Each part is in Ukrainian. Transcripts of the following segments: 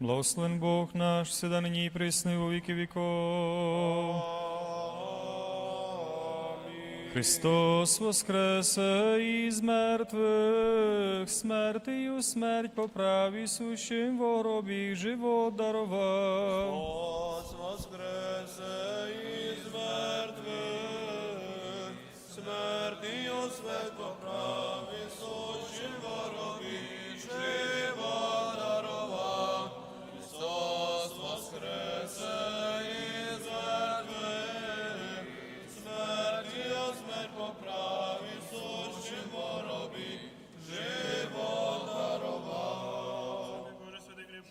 Благословен Бог наш, всегда нині і присни во віки віков. Христос воскресе із мертвих, смертію смерть поправ і сущим в гробі живот дарував. Христос воскресе із мертвих, смертію свет поправ і сущим воробі жива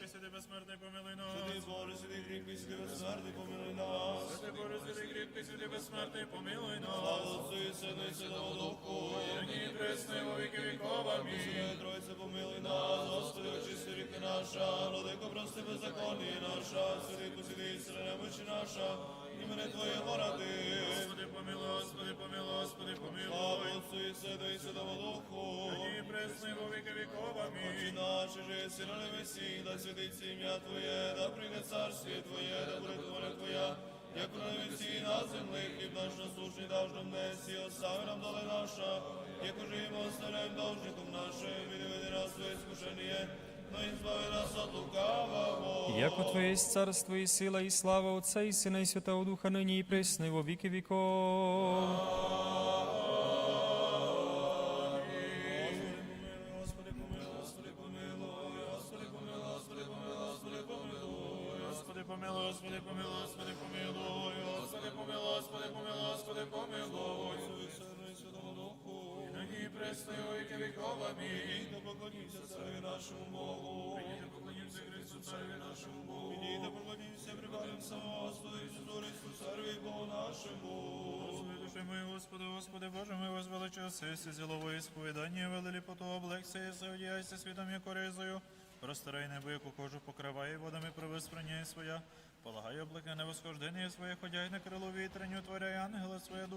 кріпкий, святий безсмертний, помилуй нас. Святий Боже, святий кріпкий, святий безсмертний, помилуй нас. Святий Боже, святий кріпкий, святий безсмертний, помилуй Слава Отцу і Сину і Святому Духу. Нині і во віки віков, амінь. Святий Тройця, помилуй нас, Господи, очисти ріки наша, Владико, прости беззаконні наша, святий посіди, сила мочі наша, імени Твоє городи. Господи, помилуй, Господи, помилуй, Господи, Слава помилуй. Отцю і Сину і Святому Духу. Нині і присно, і во віки віков, Отче амінь. наш, же єси на небесі, да святиться ім'я Твоє, да прийде царствіє Твоє, да буде воля Твоя, як на небесі і на землі, хліб наш насущний даж нам днес, і остави нам доли наша, як уже їм оставляємо должником нашим, і не веди нас в своє Яко Твоє є царство і сила, і слава Отця і Сина, і Святого Духа, нині і присни во віки віков. Господи, помилуй, Господи, помилуй, Господи, помилуй, Господи, помилуй, Господи, помилуй. Господи, помилуй, Господи, помилуй, Господи, помилуй. Господи, помилуй, Господи, помилуй, Господи, помилуй. Отцю і Сину і Святому Духу. Нині і присно, і во віки віков, амінь. Да поклонімся цареві нашому Богу. Нині поклонімося Христу, цареві нашому Богу. Да поклонімся, припадемся, Господи, Ісусу Христу, цареві Богу нашому. Господи, душі мої, Господи, Господи, Боже мой, возвеличив сесі зілової сповідання, велелі поту облекся, єси, одіяйся світом, як оризою. Простирай небо, яку кожу покриває, водами провиспрання своя. Полагай облака на восхождення своє, ходяй на крилу вітряню, творяй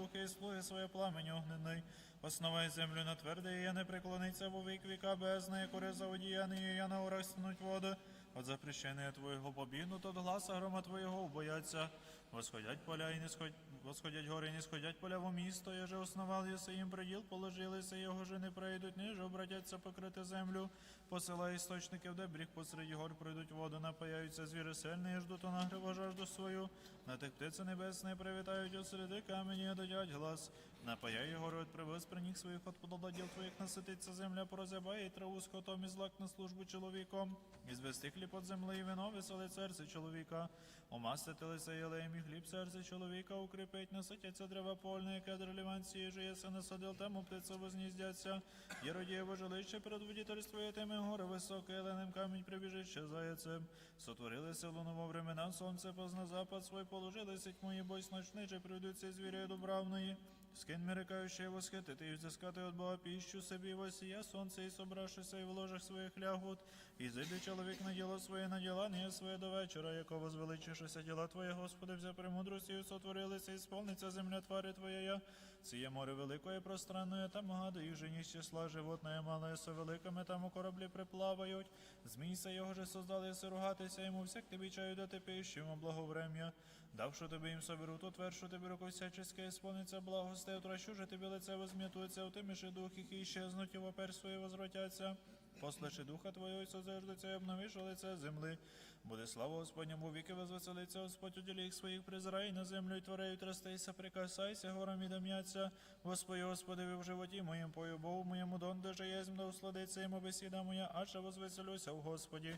духи і слуги своє пламень огнений. Основай землю на тверде, і я не преклониться во вік віка безне, як ориза одіяний, і я на урах стнуть води. От запрещення Твоєго побігнут, от гласа грома Твоєго бояться. Восходять поля і не сходять, восходять гори, не сходять поля во місто, я же основав єси їм приділ, положилися, його же не прийдуть, ниже обратяться покрити землю. Посилай істочників, де бріг посеред гор пройдуть воду, напаяються звіри сильні, і ждуть нагрива жажду свою. На тих птиці небесні привітають осереди середи камені, дадять глас. Напаяй гору от привез при них своїх от пододаділ твоїх насититься земля, прозябає, і траву скотом і злак на службу чоловіком. І звести хліб от земли, і вино веселить серце чоловіка. Умастити лице єлеєм і хліб серце чоловіка, укріпить, наситяться дерева польне, кедр ліванці, єси насадил, тому птиці возніздяться. І родієво жилище перед водительствує тими гори високе, еленем камінь прибіжище заяцем. Сотворилися луну во времена, сонце позна запад свой, положили сіть мої бойсь ночниче, прийдуться звірі дубравної. Скинь мирикаючи восхитити і взискати от Бога піщу собі восія сонце, і собравшися і в ложах своїх лягут, і зайде чоловік на діло своє, на діла не своє до вечора, яко возвеличишися діла Твоє, Господи, взя премудрості, і сотворилися, і сповниться земля твари Твоєя. Сіє море великое пространне, там гади, і жені числа животне мале, со великими там у кораблі приплавають. Змійся його же создали си ругатися, йому всяк тобі чаю дати пищу, йому благоврем'я. Давши тобі їм соберу, то твершу тобі руку всячеske, сповниться благости, отращу же тобі лице возм'ятується, утиміши дух і щезнуть, і вопер свої возвратяться. Послиши духа Твого, і созиждуться, і обновиш лице земли. Буде слава Господньому віки возвеселиться, Господь уділі їх своїх призрай на землю і творею трастися, прикасайся, горам і дам'яться. Господи, Господи, в животі моїм пою Богу моєму дон, де же єзм, да усладиться йому бесіда моя, аче возвеселюся в Господі.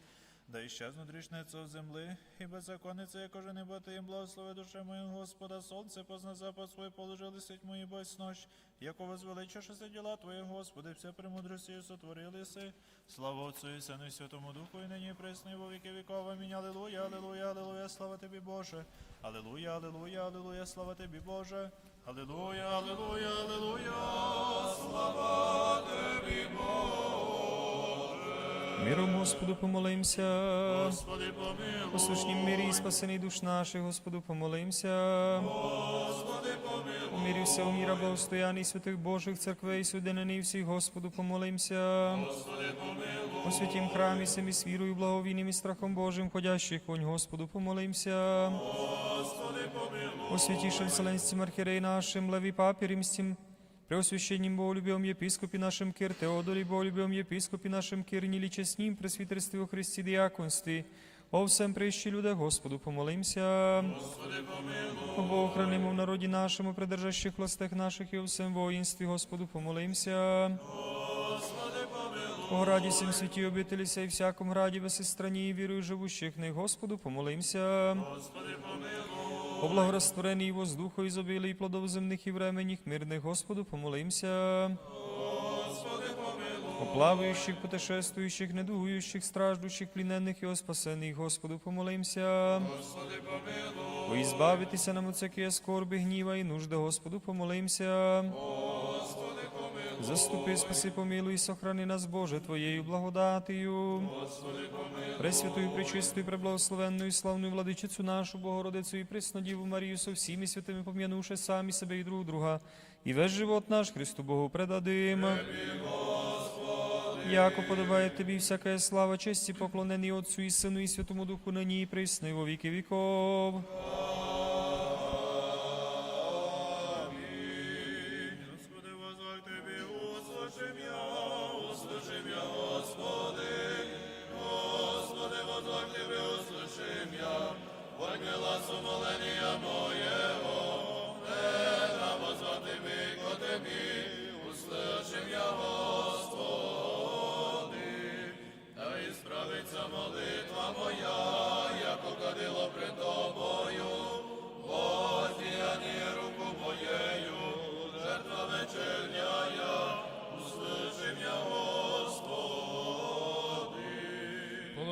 Да іщезнуть річниця в земли, і беззаконниця, як бути їм благослови душе моє Господа, сонце позна запад положили сить мої бось нощ, яко возвеличишися діла Твої, Господи, вся премудрості сотворилися. Слава Отцю і Сину і Святому Духу, і нині і во віки віков. Амінь. Алілуя, алілуя, алілуя, слава Тобі, Боже. Алілуя, алілуя, алілуя, слава Тобі, Боже. Алілуя, алілуя, алілуя, слава Тобі, Боже. Миром Господу помолимся. Господи, помилуй. У сушнім мирі і спасений душ наших, Господу помолимся. Господи, помилуй. У мирі всього міра, благостояння святих Божих церквей, судинений всіх, Господу помолимся. У святім храмі самі з вірою, благовійним і страхом Божим, ходящих вонь, Господу помолимся. У святішем Вселенським архірей нашим, Леві Папі Римським, Преосвященнім Боголюбівом єпископі нашим Кир, Теодорі Боголюбивом єпископі нашим Кир, Нілі чеснім, пресвітерстві у Христі діяконстві, о всем прищі люди, Господу помолимся. О Бог, охранимо в народі нашому, придержащих властях наших і у всем воїнстві, Господу помолимся. О граді сім святі обителі сей всяком граді безсестрані, вірую живущих в них, Господу помолимся. О благораствореній воздуху ізобілий плодов земних і временних мирних, Господу помолимся. О плаваючих, путешествуючих, недугуючих, страждущих, пліненних і о спасених, Господу помолимся. О ізбавитися нам от всякої скорби, гніва і нужди, Господу помолимся. Заступи, спаси, помилуй, сохрани нас, Боже, Твоєю благодатію. Пресвятую, пречистую, преблагословенную, славную владичицю нашу, Богородицю і Преснодіву Марію со всіми святими пом'янувши самі себе і друг друга, і весь живот наш Христу Богу предадим. Яко подобає тобі всяка слава, честь і поклонений Отцю і Сину і Святому Духу нині і присно, і во віки віков.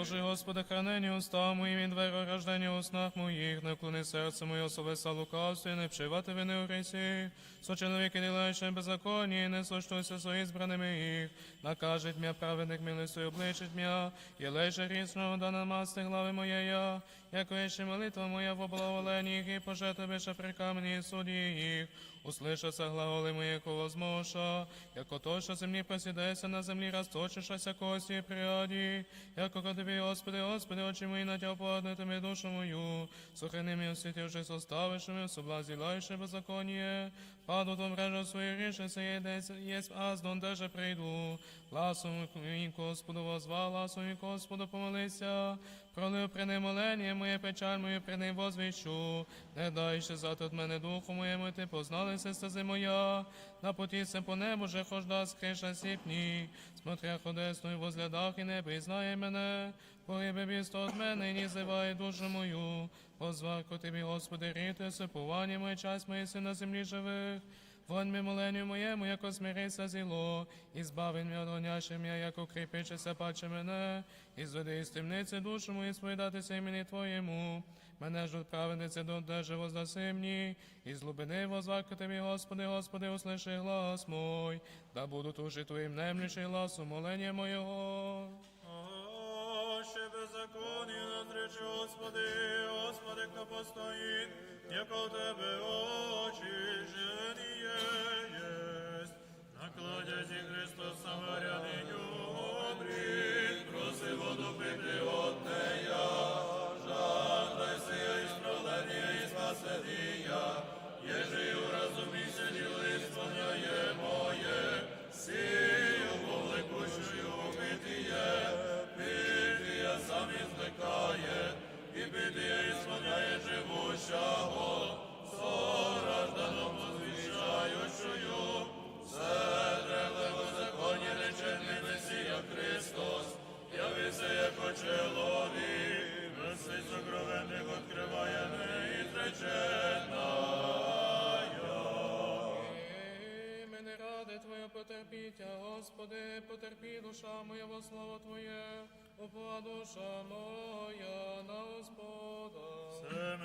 Положи, Господи, хранені уста моїм і дверо рождення у снах моїх, не вклони серце моє особиста лукавство, і не вшивати вини у грісі. Со чоловіки ділаючи беззаконні, не соштуйся со ізбраними їх. накажить м'я праведник милостю обличить м'я, і лише грісного да намасти глави моєя, яко ще молитва моя в облаголенні їх, і пожертвуєш при камені суді їх. Услышаться глаголи мої возмоша, яко то, що землі посідеться на землі, розточишася кості пряді, яко ко тобі, Господи, Господи, очі мої на тя тобі душу мою, сухини мій освітивши составивши ми, соблазі лайше беззаконніє, паду то мрежу свої рішиться, єдеться, єсть аз дон даже прийду, ласом мій Господу возвав, ласом мій Господу помолися, пролив при молення моє печаль мою при ним возвіщу, не дай ще зад от мене духу моєму, ти позналися стези моя, на поті се по небу же хожда скриша сіпні, смотря ходесною возглядах і не признає мене, погибе місто от мене, і не зиває душу мою, позварку тобі, Господи, ріти, сипування моє час моє си на землі живих, Вонь ми моленню моєму, яко смирися зіло, і збави м'я от гоняще м'я, як укріпичися паче мене, і зведи із темниці душу мою сповідатися імені Твоєму. Мене ж відправениці до держи воздаси мені, і з глибини возвака Тобі, Господи, Господи, услиши глас мой, да буду туши Твоїм немлючий глас умолення моєго. О, ще беззаконні назречи, Господи, Господи, хто постоїть, яко у Тебе очі жені єсть. Накладязі Христос самаряниню обрід, проси воду пити от Твоє Господи, потерпі душа моя во слово Твоє, упа душа моя на Господа. Це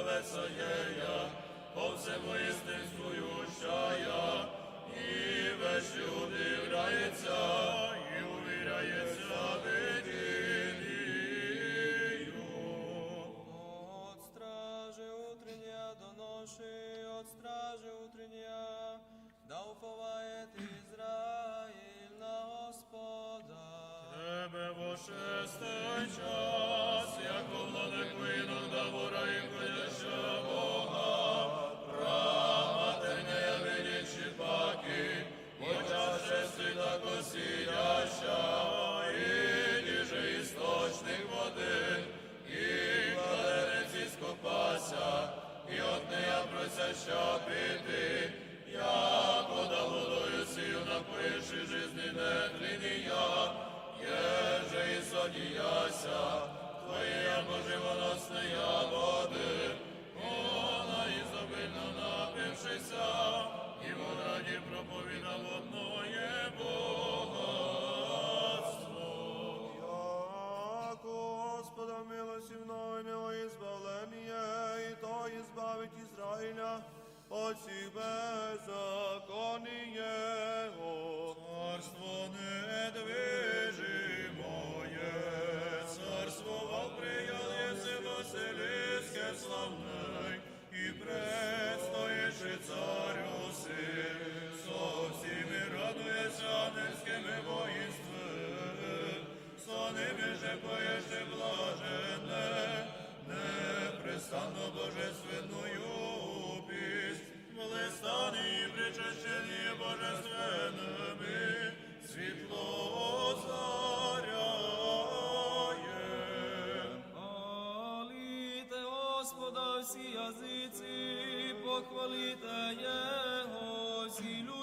Весає, я по повсемує стисую ущая, і вещі удивляється, і увіряється видінію. От стражи утрення до ноші, от стражи утрення, да уповає ти Ізраїль на Господа. Тебе вошестий час, як молимося, що пити, я вода водою сію напиши, жизни не тлінія, Єже і содіяся, твоя боживоносна я води, вона ізобильно напившися, і вона дібро. Беззаконий его. Царство недвижимое, царство воприял еси Василиске славной, и предстоящий царю сын, со всеми радуясь ангельскими воинствами, со ними же поешь блаженне, непрестанно божественную песнь, причащені божественними, світло озаряє. Хваліте Господа всі язиці, похвалите Його всі люди.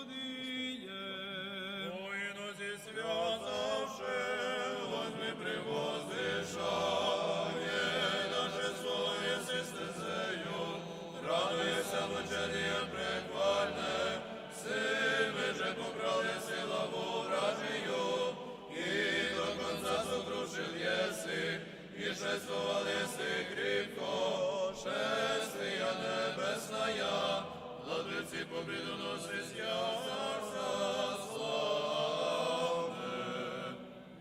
Еси, и шествовал еси крепко, шествия небесная, владыці побіду носить я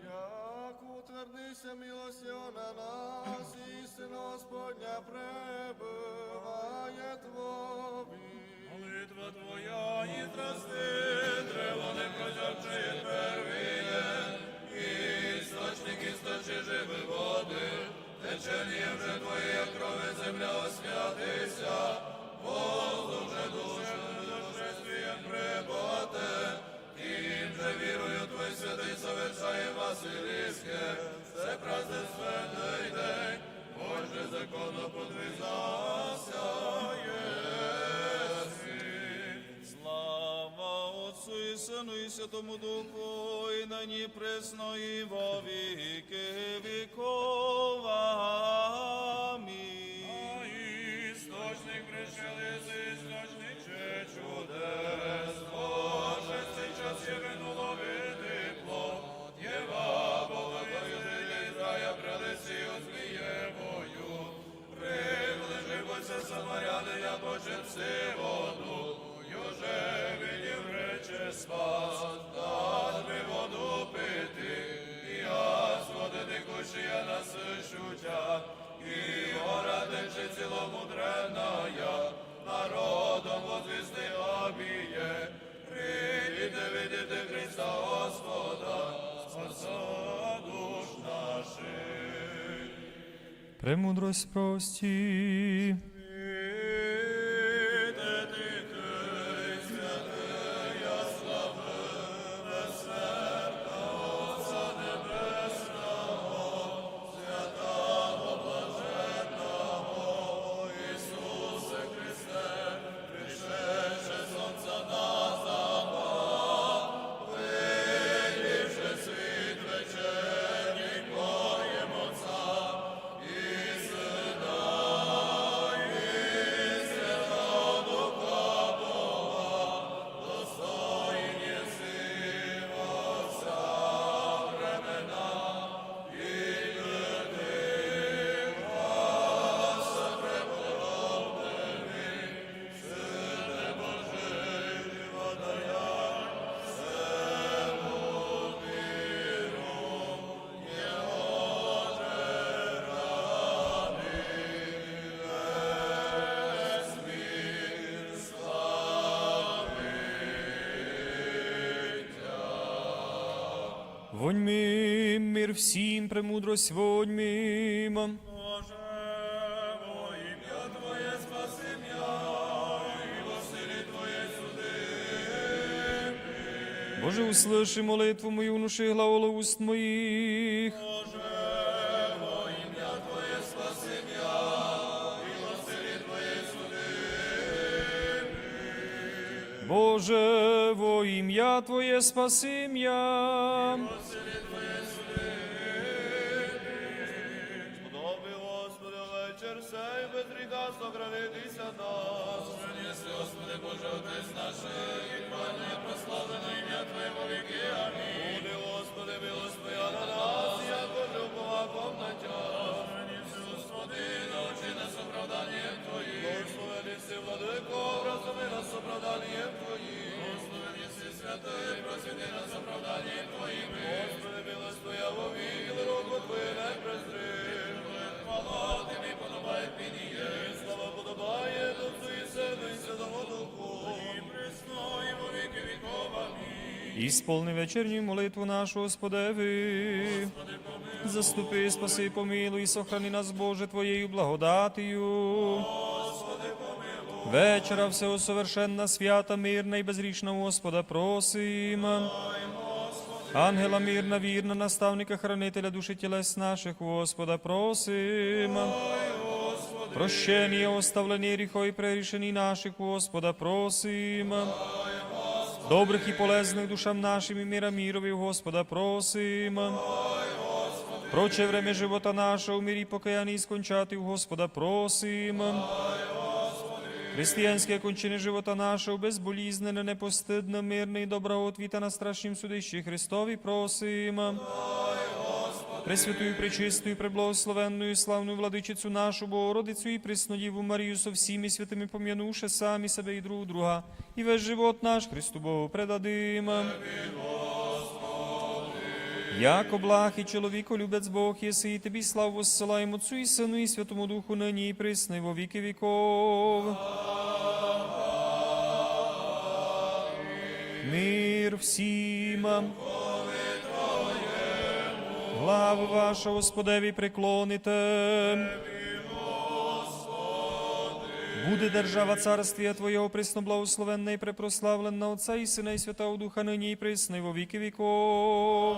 Як утвердися милостью на нас, истина Господня пребывает вовек. Молитва Твоя і зрости, древо не прозявчає первіє, живи води, течення вже Твоєї крови земля освятися, воздух же душа нашествієм приботе, тим же вірою Твой святий завершає Василівське, це празднественний день, Боже законно подвизався Сину і Святому Духу, і нині пресно, і во віки віков. Премудрость прості. Мир всім, премудрость вонь мимо. Боже, услыши молитву мою, внуши глаголу уст моїх. Боже, во ім'я Твоє спаси м'я, і во силі Твоє суди. Боже, во ім'я Твоє спаси м'я. Гріха сохранитися нас. Єси, Господи Боже, Отець наш, і і прославлено ім'я Твоє во віки. Амінь. Буде, Господи, милость на нас, як Боже, уповаком на Тя. Господи, научи нас оправданням Твоїм. Благословений си, владико, розуми нас оправданням Твоїм. Благословен єси святий, просвіти нас оправданням Твоїм. Господи, милость Твоя вовік, руку Твою не презри. Хвала подобає пініє. Слава подобає Отцу і Сину і Святому Духу. І присно, і во віки віков. Амінь. Ісполни вечірню молитву нашу, Господеви. Заступи, спаси, помилуй, і сохрани нас, Боже, Твоєю благодатію. Вечора всього совершенна, свята, мирна і безрічна Господа просим. Ангела мирна, вірна, наставника, хранителя душі тілес наших, Господа просим. Прощення, оставлення гріхов і прерішені наших, Господа просим. Добрих і полезних душам нашим і мира мирові, Господа просим. Проче время живота нашого, в мирі покаянні скончати, у Господа просим. Християнське кончини живота нашого, безболізнене, непостидне, мирне і добра на страшнім судищі Христові просим. Пресвятую, пречистую, преблагословенную, славную владичицю нашу, Богородицю і Преснодіву Марію со всіми святими пом'янувши самі себе і друг друга, і весь живот наш Христу Богу предадим. Яко благ і чоловіко любець Бог єси, і тобі славу воссилаємо Отцу і Сину і Святому Духу нині і присно, і во віки віков. Мир всім. Главу вашу, Господеві, преклоните. Буде держава царствія Твоєго присно благословенна і препрославлена Отця і Сина і Святого Духа нині і присно, і во віки віков.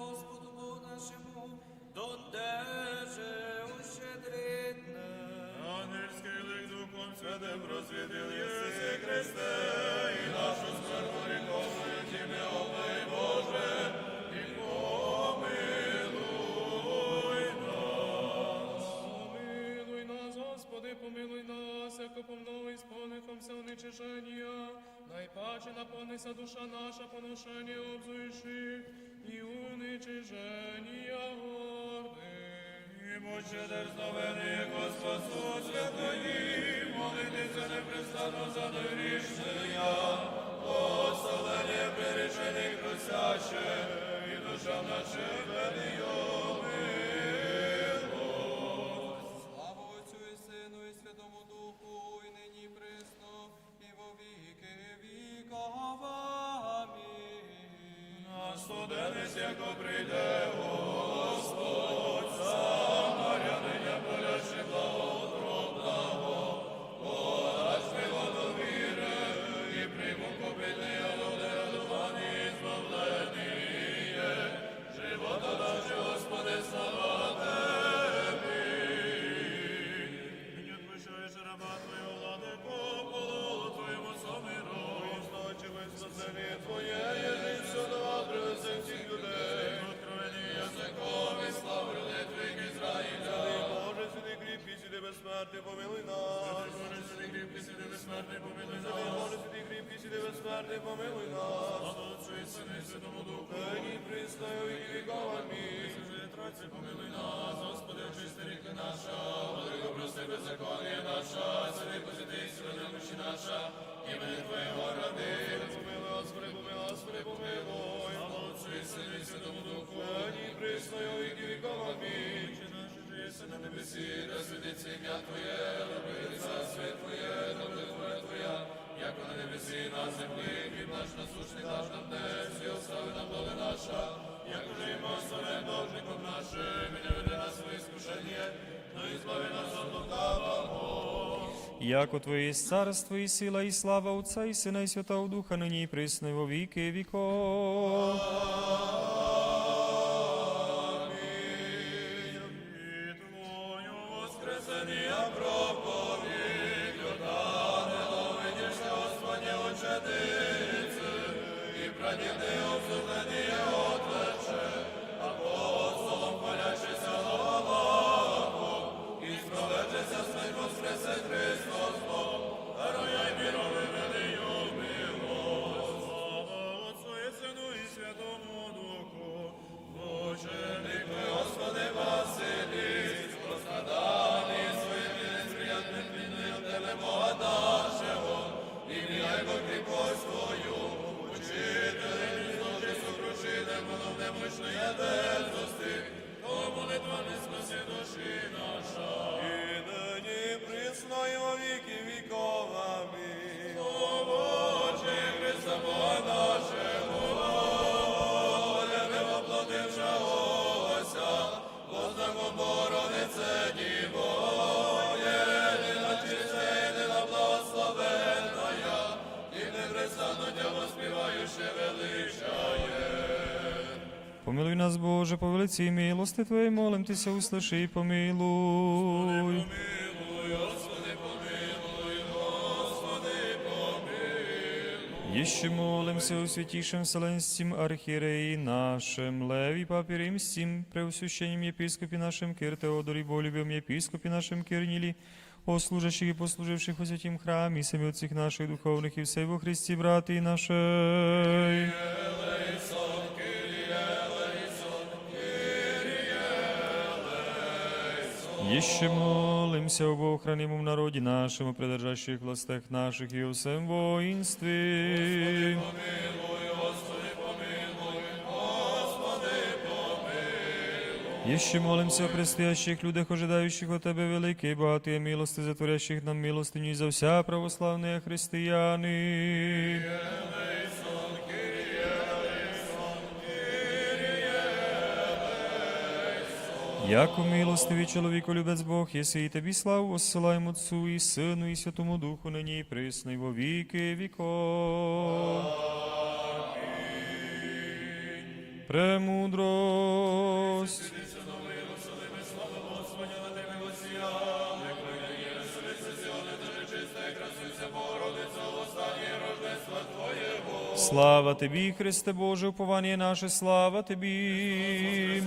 помилуй нас, яко помного ісполнихомся уничиження, найпаче наповнися душа наша поношення обзуйши, і уничиження горди. І Боже дерзновений, спасу святої, молитися непрестанно за грішнення, оставлення прирішених просяще, і душам нашим велийом прийде Святої помилуй нас, Господи, очисти ріки наша, Владико, прости беззаконня наша, святи посвяти сили немощі наша, імені Твоєго ради. Помилуй, Господи, помилуй, Господи, помилуй. Отцю і Сину і Святому Духу. І у віки віков. Амінь. Наш, єси на небесі, да святиться ім'я Твоє, роби царство Твоє, да буде воля Твоя, як на небесі, на землі, хліб наш насущний даш нам днес, і остави нам доли наша, як уже мостовим должником нашим, не веди нас в искушення, но і збави нас от лукавого. Яко Твоє є царство і сила, і слава Отця і Сина, і Святого Духа, нині і присно, во віки віков. Нас, Боже, по велиці милости Твоєї, молим Тися, услиши і помилуй. Еще молимся о святейшем Вселенским архиереи нашем, Леви Папе Римским, преосвященном епископе нашем Кир Теодоре, болюбим епископе нашем Кирнили, о служащих и послуживших во святім храмі, самі отців наших духовних і все во Христі, брати нашей. Еще молимся об охранимом народе нашем, о придержащих властях наших и о всем воинстве. Еще молимся о предстоящих людях, ожидающих от Тебе великие, богатые милости, затворящих нам милостыню и за вся православные христианы. Яко милостивий чоловіку любець Бог, єси і тобі славу осилаємо Отцу і Сину і Святому Духу, нині і присний во віки віков. Премудрость. Слава Тобі, Христе Боже, уповання наше, слава Тобі.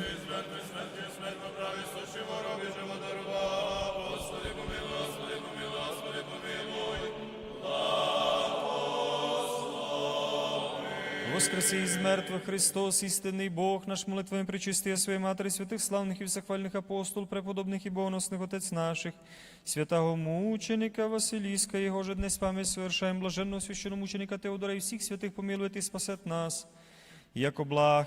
Воскреси із мертвих Христос, істинний Бог, наш молитвами причистия своєї Матері, святих славних і всехвальних апостол, преподобних і богоносних Отець наших, святого мученика Василіска, його же дне пам'ять совершаємо, блаженного священомученика Теодора і всіх святих помилує і спасет нас, як благ